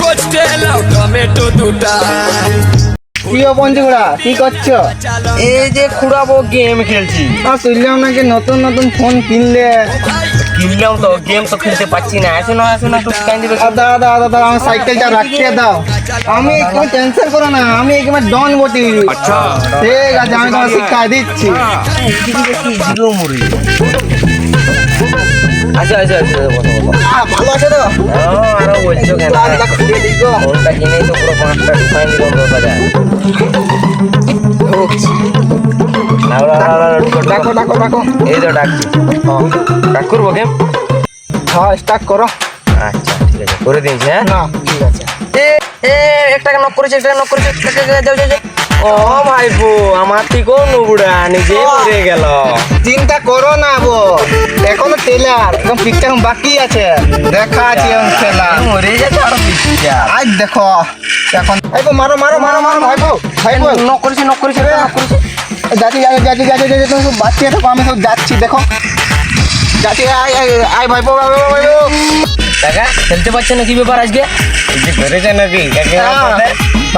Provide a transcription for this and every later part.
করতে লাও টমেটো দুটা। কি ও পঞ্চগুড়া কি করছ? এই যে খুড়াবো গেম খেলছি। আর শুনলাম নাকি নতুন নতুন ফোন কিনলে? কিনলাম তো গেম তো খেলতে পারছি না। আসো না আসো না একটু স্ক্যান দিবে দাদা দাদা দাদা আমার সাইকেলটা রাখিয়ে দাও। আমি তুমি টেনশন করো না আমি একেবারে ডন বটি। আচ্ছা। ঠিক আছে আমি তোমার শিক্ষায় দিচ্ছি। জিরো মুড়ি আচ্ছা আচ্ছা আচ্ছা ভালো আছে তো হ্যাঁ, আরও বলছো কেন। ফোনটা কিনেই তো পুরো পাঁচটা ডিফাইন ঢুকো, ঢুকো। ডাকো ডাকো ডাকো এই তো ডাকছি ডাক করব গেম হ্যাঁ স্টার্ট করো আচ্ছা ঠিক আছে করে দিয়েছি হ্যাঁ না ঠিক আছে এ এ নক করেছে একটা নক করেছে একটা- একটা- যাও যাও যাও। ও ভাইপো আমার থেকেও নুবুড়া নিজে মরে গেল। চিন্তা করো না বো এখনও টেলার এখন পিকচার বাকি আছে। দেখা আছে এখন খেলা মরে যাচ্ছে আরও পিছিয়ে আজ দেখো এখন ভাইপো মারো মারো মারো মারো ভাইপো ভাইপো নক করেছে নক করেছে নক করেছে। যাচ্ছি যাচ্ছি যাচ্ছি যাচ্ছি যাচ্ছি তুমি সব বাচ্চা থাকো আমি সব যাচ্ছি দেখো। যাচ্ছি আয় আয় ভাইপো ভাইপো ভাইপো কাকা খেলতে পারছে না কি ব্যাপার আজকে? করেছে নাকি?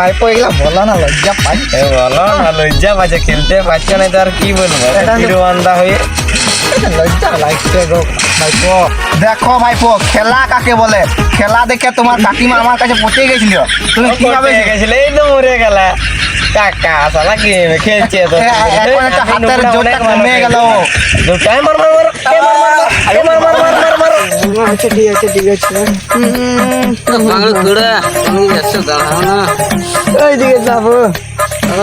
এগুলা বলো না লজ্জা পাই। বলো না লজ্জা পাচ্ছে খেলতে পারছে না তো আর কি বলব? তিরুবান্ধা হয়ে লজ্জা লাগছে গো ভাইপো দেখো ভাইপো খেলা কাকে বলে? খেলা দেখে তোমার কাকিমা আমার কাছে পচে গেছিল। তুমি কীভাবে গেছিলে? এই তো মরে গেল। কাকা সালা গেম খেলছে তো এ- এ- এখন একটা হাতের জোরটা কমে গেল। দুটাই মার মার মার। এ মার মার মার। এ মার মার মার মার মার। আচ্ছা ঠিক আছে ঠিক আছে বাংলা কুড়া তুমি যাচ্ছ দাঁড়াও না ওইদিকে যাবো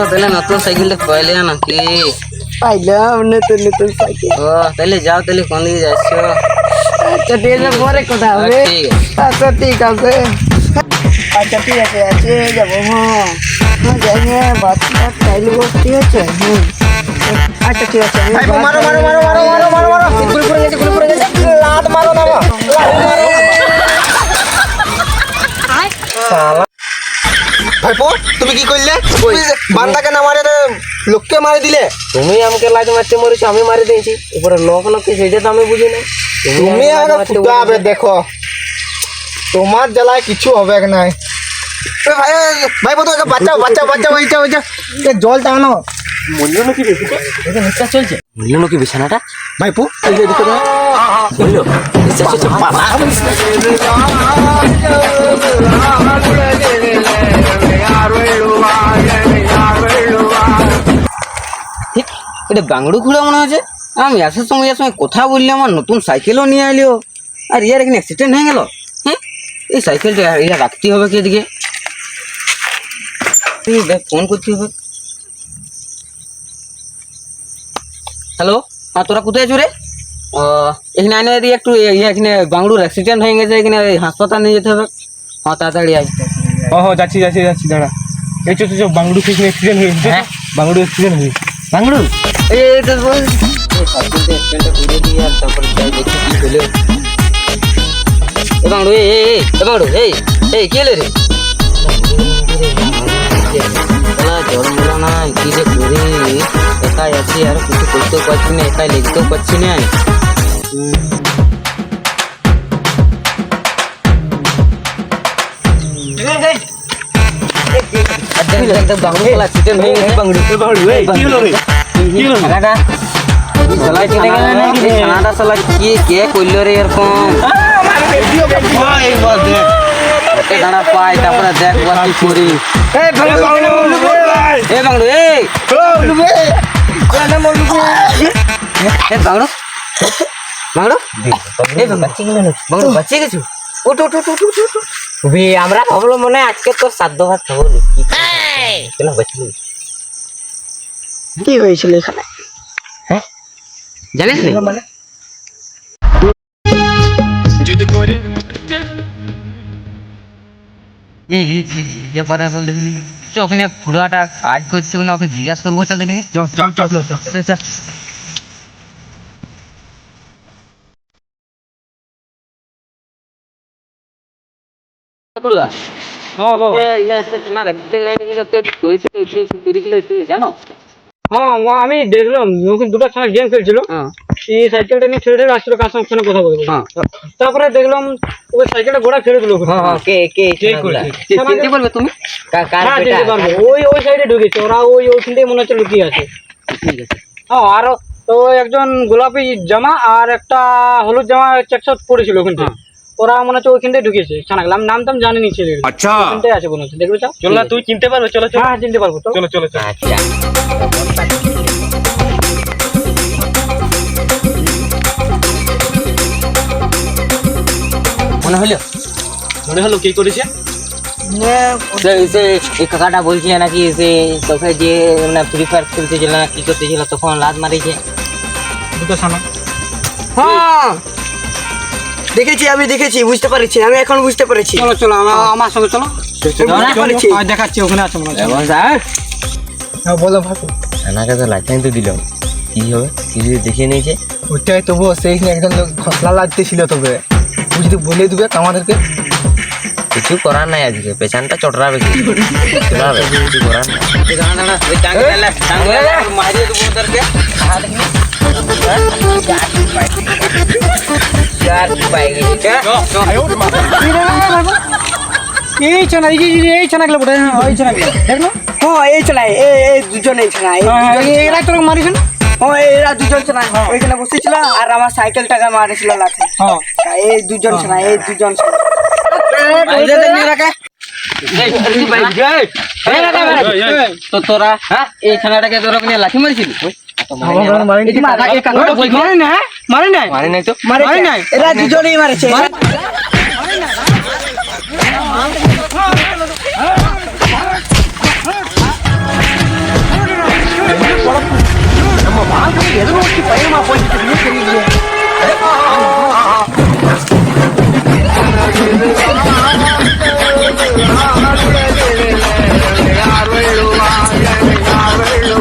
তাহলে নতুন সাইকেলটা পাইলে নাকি পাইলাম নতুন নতুন সাইকেল ও তাহলে যাও তাহলে কোন দিকে যাচ্ছ আচ্ছা ঠিক আছে পরে কথা হবে আচ্ছা ঠিক আছে আচ্ছা ঠিক আছে আছে যাবো হ্যাঁ যাইয়ে ভাত ভাত খাইলে ঠিক আছে হুম আচ্ছা ঠিক আছে মারো মারো মারো মারো মারো মারো মারো গুলি পড়ে গেছে গুলি পড়ে গেছে লাত মারো না ভাইপো তুমি কি করলে? তুমি বান্দাকে না মারে রে, লোককে মারি দিলে? তুমি আমাকে লাজ মারতে মরেছো আমি মারি দিয়েছি। উপরে লোক নাকি সেটা তো আমি বুঝি না। তুমি আমাকে ফুটাবে দেখো। তোমার জ্বালায় কিছু হবে নাই? ভাই ভাই বাঁচাও বাঁচাও বাঁচাও বাঁচাও বাঁচাও এ জলটা আনো। এটা নিঃশ্বাস চলছে। বলল নাকি বিছানাটা? ভাইপো। বলল এটা বাংড়ু খুঁড়ে মনে হচ্ছে আমি আসার সময় আসার সময় কথা বললি আমার নতুন সাইকেলও নিয়ে এলো। আর ইয়ার এখানে অ্যাক্সিডেন্ট হয়ে গেল। হ্যাঁ এই সাইকেলটা এটা রাখতে হবে কি এদিকে? ফোন করতে হবে। হ্যালো? হ্যাঁ তোরা কোথায় আছো রে? এখানে দিয়ে একটু ইয়ে এখানে বাংলুর অ্যাক্সিডেন্ট হয়ে গেছে এখানে হাসপাতাল নিয়ে যেতে হবে। হ্যাঁ তাড়াতাড়ি আয়। ও হো যাচ্ছি যাচ্ছি যাচ্ছি দাঁড়া। এই চো চো, বাংলু থেকে অ্যাক্সিডেন্ট হয়ে গেছে? বাংলু অ্যাক্সিডেন্ট হয়ে বাংলু এই তো বল। এই এই বাংলু এই এই কি রে? পারছি না একা লিখতেও পারছি না কে করল এরকম দাঁড়া পাই দেখ কি এ। আমরা ভাবলো মনে আজকে তোর শ্রাদ্ধ ভাত খাব কেন কি হয়েছিল এখানে হ্যাঁ জানিস মানে ये ये ये ये पर নি ওখানে পুরোটা কাজ করছে ওখানে ওকে জিজ্ঞাসা করব তাহলে চল চল চল চল জানো? হ্যাঁ ও আমি দেখলাম ওখানে দুটো ছানা গেম খেলছিল। হ্যাঁ। এই সাইকেলটা নিয়ে ছেড়ে ছেড়ে আসছিল কার সঙ্গে ফোনে কথা বলব। হ্যাঁ। তারপরে দেখলাম ওই সাইকেলটা ঘোড়া ফেলে দিল কে কে কে করেছে? চি- চিনতে পারবে তুমি? কার কার বেটা? পারব ওই ওই সাইডে ঢুকেছে। ওরা ওই ওইখানটাই মনে হচ্ছে লুকিয়ে আছে। ঠিক আছে। হ্যাঁ আর তো একজন গোলাপি জামা আর একটা হলুদ জামা চেক শার্ট পরেছিল ওখানটায় ওরা মনে হচ্ছে ওইখানটায় ঢুকেছে। ছানাগুলো আমি নাম টাম জানি নি ছেলে আচ্ছা। আছে মনে হচ্ছে। দেখবে চল না তুই চিনতে পারবে চলো চলো। হ্যাঁ চিনতে পারব। চলো চলো চলো। আচ্ছা। মনে হলো? মনে হলো কে করেছে? সে সে এই কাকাটা বলছে নাকি সে তোকে যে মানে ফ্রি ফায়ার খেলতেছিল না কি করতেছিল তখন লাত মারিছে। দুটো হ্যাঁ। দেখেছি আমি দেখেছি বুঝতে পেরেছি আমি এখন বুঝতে পেরেছি। চলো চলো আমার আমার সঙ্গে চলো। আর দেখাচ্ছি। ওখানে আছে মনে স্যার হ্যাঁ বলো ভাবো। ছানাকে তো লাইসেন্স তো দিলাম কি হবে? কিছু দেখিয়ে নিয়েছে? ওইটাই তবুও সেইখানে একজন লোক খসলা লাগতেছিল তবে। ও যদি বলে দিবে আমাদেরকে। কিছু করার নাই আজকে। পেছনটা চটরাবে কি? চটরাবে? কিছু করার নাই। ওই এই! ছানা এই এই- এই ছানাগুলো বটে হ্যাঁ, ওই ছানাগুলো দেখল? হ্যাঁ এই চালাই এই এই দুজন এই চালাই এরা তোর মারিস না হ্যাঁ এরা দুজন চালাই ওইখানে বসেছিল আর আমার সাইকেলটাকে মারেছিল লাঠি এই দুজন চালাই এই দুজন তোরা হ্যাঁ এই ছানাটাকে তোরা নাই মারে নাই তো মারে নাই এরা দুজনেই মারেছে 好吧